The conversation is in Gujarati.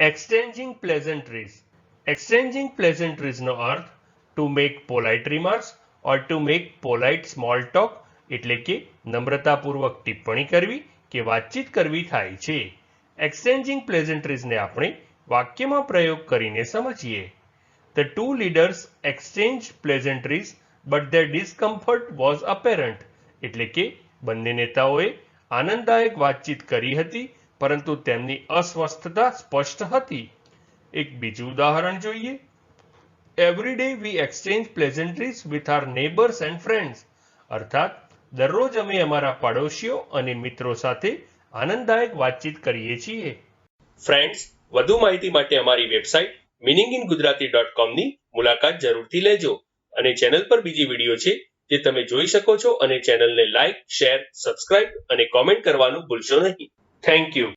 એક્સચેન્જિંગ પ્લેઝન્ટ્રીઝ એક્સચેન્જિંગ પ્લેઝન્ટ્રીઝનો અર્થ to make polite remarks or to make polite small talk એટલે કે નમ્રતાપૂર્વક ટિપ્પણી કરવી કે વાતચીત કરવી થાય છે. એક્સચેન્જિંગ પ્લેઝન્ટ્રીઝને આપણે વાક્યમાં પ્રયોગ કરીને સમજીએ. The two leaders exchange pleasantries but their discomfort was apparent એટલે કે બંને નેતાઓએ આનંદદાયક વાતચીત કરી હતી પરંતુ તેમની અસ્વસ્થતા સ્પષ્ટ હતી. એક બીજું ઉદાહરણ જોઈએ. Every day we exchange pleasantries with our neighbours and friends અર્થાત, દરરોજ અમે અમારા પડોશીઓ અને મિત્રો સાથે આનંદદાયક વાતચીત કરીએ છીએ. ફ્રેન્ડ્સ વધુ માહિતી માટે અમારી website meaning in Gujarati dot કોમની મુલાકાત જરૂરથી લેજો અને ચેનલ પર બીજી વીડિયો છે જે તમે જોઈ શકો છો અને ચેનલને લાઇક શેર સબસ્ક્રાઇબ અને કોમેન્ટ કરવાનું ભૂલશો નહીં. Thank you